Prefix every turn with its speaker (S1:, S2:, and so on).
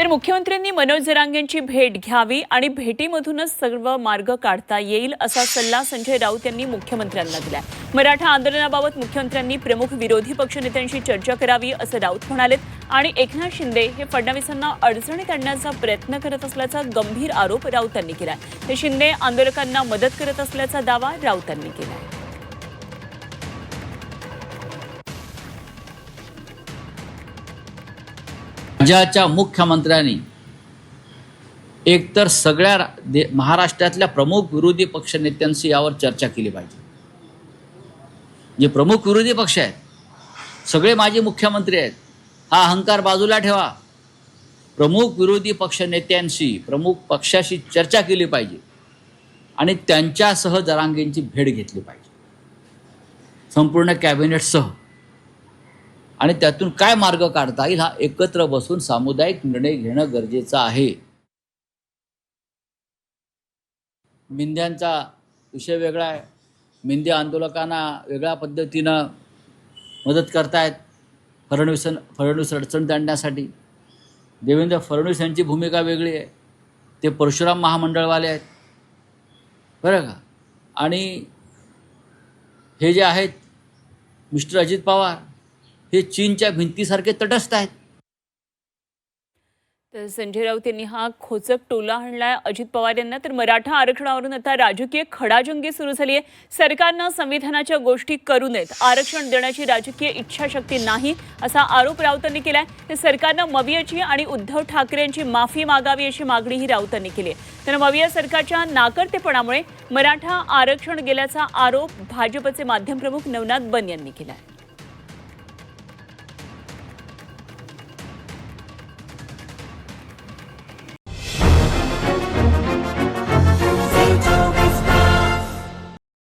S1: तर मुख्यमंत्र्यांनी मनोज जरांगेंची भेट घ्यावी आणि भेटीमधूनच सर्व मार्ग काढता येईल असा सल्ला संजय राऊत यांनी मुख्यमंत्र्यांना दिला मराठा आंदोलनाबाबत मुख्यमंत्र्यांनी प्रमुख विरोधी पक्षनेत्यांशी चर्चा करावी असं राऊत म्हणालेत आणि एकनाथ शिंदे हे फडणवीसांना अडचणीत आणण्याचा प्रयत्न करत असल्याचा गंभीर आरोप राऊतांनी केला तर शिंदे आंदोलकांना मदत करत असल्याचा दावा राऊतांनी केलाय.
S2: राज्याच्या मुख्यमंत्र्यांनी एकतर सगळ्या दे महाराष्ट्रातल्या प्रमुख विरोधी पक्षनेत्यांशी यावर चर्चा केली पाहिजे. जे प्रमुख विरोधी पक्ष आहेत सगळे माजी मुख्यमंत्री आहेत हा अहंकार बाजूला ठेवा. प्रमुख विरोधी पक्षनेत्यांशी प्रमुख पक्षाशी चर्चा केली पाहिजे आणि त्यांच्यासह जरांगेंची भेट घेतली पाहिजे. संपूर्ण कॅबिनेटसह. आणि त्यातून काय मार्ग काढता येईल? हा एकत्र बसून सामुदायिक निर्णय घेणं गरजेचं आहे. मिंद्यांचा विषय वेगळा आहे. मिंदी आंदोलकांना वेगळ्या पद्धतीनं मदत करतायत फडणवीस फडणवीस अडचण आणण्यासाठी. देवेंद्र फडणवीस यांची भूमिका वेगळी आहे. ते परशुराम महामंडळवाले आहेत. बरं का? आणि हे जे आहेत मिस्टर अजित पवार हे चीनच्या भिंतीसारखे तटस्थ आहेत.
S1: तर संजय राऊत यांनी हा खोचक टोला आणलाय. अजित पवार यांना तर मराठा आरक्षणावरून आता राजकीय खडाजंगी सुरू झाली आहे. सरकारनं संविधानाच्या गोष्टी करू नयेत. आरक्षण देण्याची राजकीय इच्छाशक्ती नाही असा आरोप राऊतांनी केलाय. तर सरकारनं मवियाची आणि उद्धव ठाकरे यांची माफी मागावी अशी मागणीही राऊतांनी केली आहे. तर मविया सरकारच्या नाकर्तेपणामुळे मराठा आरक्षण गेल्याचा आरोप भाजपचे माध्यम प्रमुख नवनाथ बन यांनी केला आहे